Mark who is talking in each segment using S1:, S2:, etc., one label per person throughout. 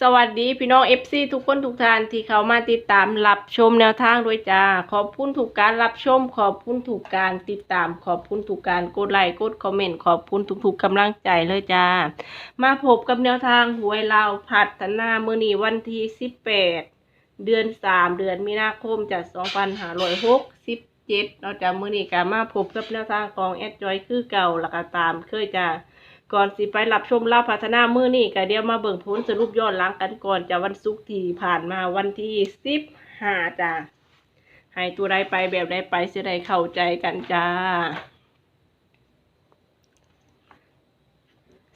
S1: สวัสดีพี่น้อง FC ทุกคนทุกท่านที่เขามาติดตามรับชมแนวทางด้วยจ้า ขอบคุณทุกการรับชม ขอบคุณทุกการติดตาม ขอบคุณทุกการกดไลค์กดคอมเมนต์ขอบคุณทุกๆกำลังใจเลยจ้า มาพบกับแนวทางหวยลาวพัฒนามือนีวันที่18เดือน3เดือนมีนาคมจาก2567เนาะจ้ามือนีก็มาพบกับแนวทางของแอดจอยคือเก่าแล้วก็ตามเคยจ้า ก่อนสิไปรับชมลาวพัฒนามื้อนี้ก็เดี๋ยวมาเบิ่งผลสรุปย้อนหลังกันก่อนจากวันศุกร์ที่ผ่านมาวันที่สิบห้าจ้าให้ตัวใดไปแบบใดไปสิได้เข้าใจกันจ้า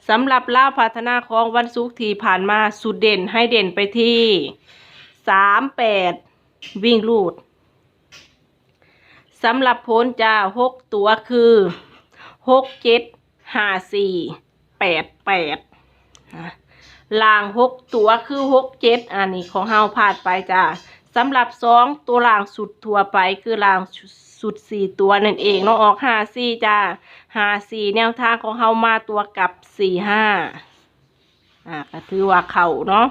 S1: สำหรับลาวพัฒนาของวันศุกร์ที่ผ่านมาสุดเด่นให้เด่นไปที่สามแปดวิ่งลูดสำหรับผลจ้าหกตัวคือหกเจ็ดห้าสี่ แปดแปดลางหกตัวคือหกเจ็ดอันนี้ของเฮาพลาดไปจ้าสำหรับสองตัวลางสุดทั่วไปคือลางสุดสี่ตัวนั่นเองเนาะออกห้าสี่จ้าห้าสี่แนวทางของเฮามาตัวกับสี่ห้าอ่าก็ถือว่าเข่าเนาะ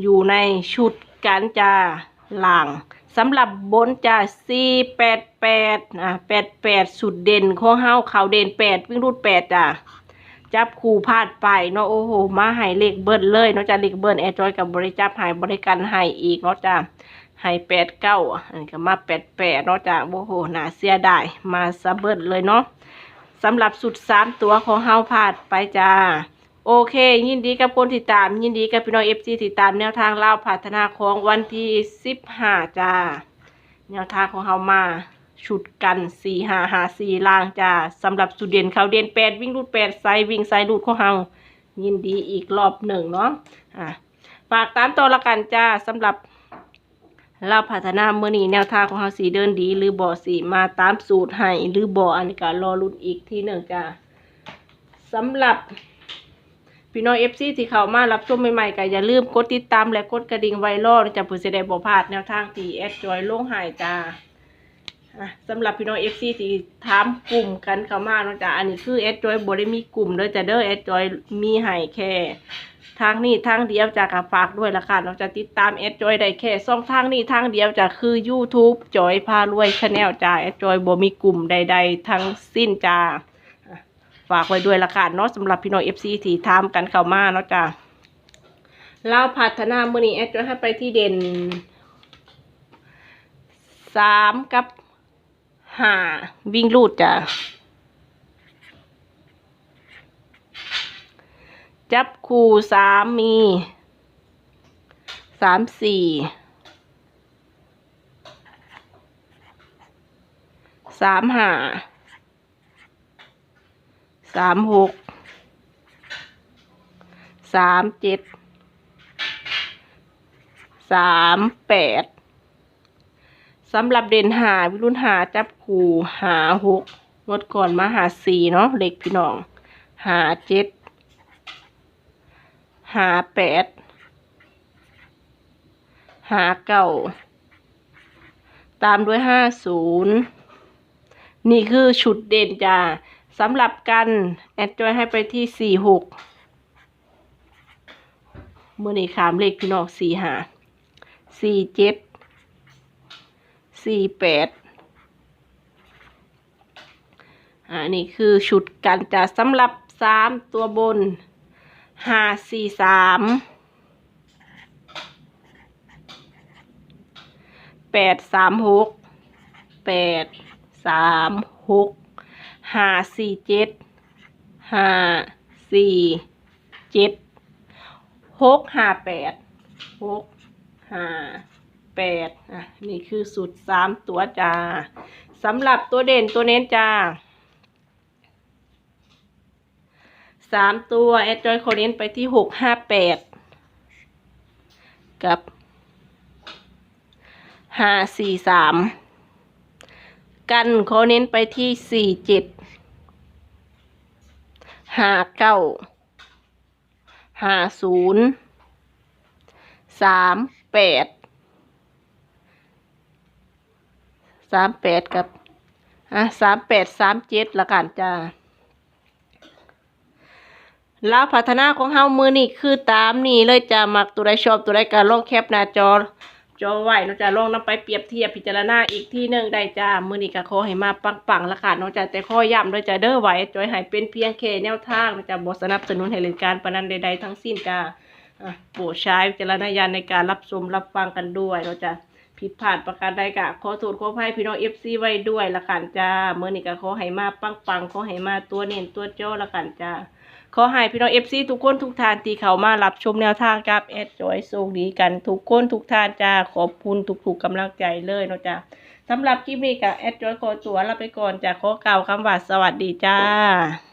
S1: อยู่ในชุดกันจ้าลางสำหรับบนจะสี่แปดแปดอะแปดแปดสุดเด่นของเฮาเขาเด่นแปดวิ่งรูดแปดจ้ะ จับคู่พลาดไปเนาะโอ้โหมาให้เลขเบิ้ลเลยเนาะจ้ะเลขเบิ้ลแอร์จอยกับบริจับให้บริการให้อีกเนาะจ้ะให้แปดเก้าอันนี้ก็มาแปดแปดเนาะจ้ะโอ้โหน่าเสียดายมาซะเบิ้ลเลยเนาะสำหรับสุดสามตัวของเฮาพลาดไปจ้าโอเค ยินดีกับคนที่ตาม ยินดีกับพี่น้องเอฟซีที่ตามแนวทางเล่าพัฒนาของวันที่สิบห้าจ้า แนวทางของเฮามา ชุดกันสี่หาหาสี่ล่างจ้าสำหรับสุดเด่นเขาเด่นแปดวิ่งรูดแปดไซวิ่งไซรูดของเฮายินดีอีกรอบหนึ่งเนาะอะฝากตามต่อละกันจ้าสำหรับเราพัฒนาเมื่อนี้แนวทางของเฮาสีเดินดี หรือบ่อสีมาตามสูตรให้หรือบ่ออันนี้ก็รอรุ่นอีกทีหนึ่งจ้าสำหรับพี่น้องเอฟซีที่เข้ามารับชมใหม่ๆก็อย่าลืมกดติดตามและกดกระดิ่งไวรัลจะเพื่อจะได้บ่พลาดแนวทางที่แอดจอยลงหายจ้า สำหรับพี่น้องเอฟซีที่ถามกลุ่มกันเข้ามาเนาะจ้าอันนี้คือแอดจอยบ่ได้มีกลุ่มเด้อจ้ะเด้อแอดจอยมีให้แค่ทางนี้ทางเดียวจะก็ฝากด้วยละค่ะเราจะติดตามแอดจอยได้แค่ช่องทางนี้ทางเดียวจะคือ YouTube จอยพารวยชาแนลจ้าแอดจอยบ่มีกลุ่มใด ๆ ทั้งสิ้นจ้าฝากไว้ด้วยละค่ะเนาะสำหรับพี่น้องเอฟซีที่ทามกันเข้ามาเนาะจ้ะเราพัฒนามือนี้แอดจะให้ไปที่เด่นสามกับ ห้าวิ่งลูดจ้ะจับคู่สามมีสามสี่สามห้าสามหกสามเจ็ดสามแปด สำหรับเด่นหาวิรุณหาจับขู่หาหกงดก่อนมาหาสี่เนาะเล็กพี่น้องหาเจ็ดหาแปดหาเก้าตามด้วยห้าศูนย์นี่คือชุดเด่นจ้าสำหรับกัน แอดจอยให้ไปที่สี่หกเมื่อนี้ขามเลขพี่น้องสี่หาสี่เจ็ด สี่แปดอ่านี่คือชุดกันจะสำหรับสามตัวบนห้าสี่สามแปดสามหกแปดสามหกห้าสี่เจ็ดห้าสี่เจ็ดหกห้าแปดหกห้า แปดอะนี่คือสูตรสามตัวจ้าสำหรับตัวเด่นตัวเน้นจ้าสามตัวแอดจอยเขาเน้นไปที่หกห้าแปดกับห้าสี่สามกันเขาเน้นไปที่สี่เจ็ดห้าเก้าห้าศูนย์สามแปด สามแปดกับอะสามแปดสามเจ็ดละกันจ้าแล้วพัฒนาของเฮามือนี่คือตามนี่เลยจะมักตัวใดชอบตัวใดก็ลองแคปหน้าจอจอไหวเนาะจ้ะลองนำไปเปรียบเทียบพิจารณาอีกที่หนึ่งได้จ้ามือนี้ก็ขอให้มาปังๆละค่ะเนาะจ้ะแต่ขอย้ำด้วยจ้ะเด้อไหวจอยให้เป็นเพียงแค่แนวทางเนาะจ้ะบ่สนับสนุนให้เล่นการพนันใดๆทั้งสิ้นจ้าอะโปรดใช้วิจารณญาณในการรับชมรับฟังกันด้วยเนาะจ้ะ ผิดพลาดประการใดก็ขอโทษขออภัยพี่น้อง FC ไว้ด้วยละกันจ้าเมื้อนี้ก็ขอให้มาปังๆขอให้มาตัวเน้นตัวโจ้ละกันจ้าขอให้พี่น้องเอฟซีทุกคนทุกท่านที่เขามารับชมแนวทางกับแอดจอยโชคดีกันทุกคนทุกท่านจ้าขอบคุณทุกๆกำลังใจเลยเนาะจ้าสำหรับคลิปนี้กับแอดจอยขอตัวลาไปก่อนจ้าขอกล่าวคำว่าสวัสดีจ้า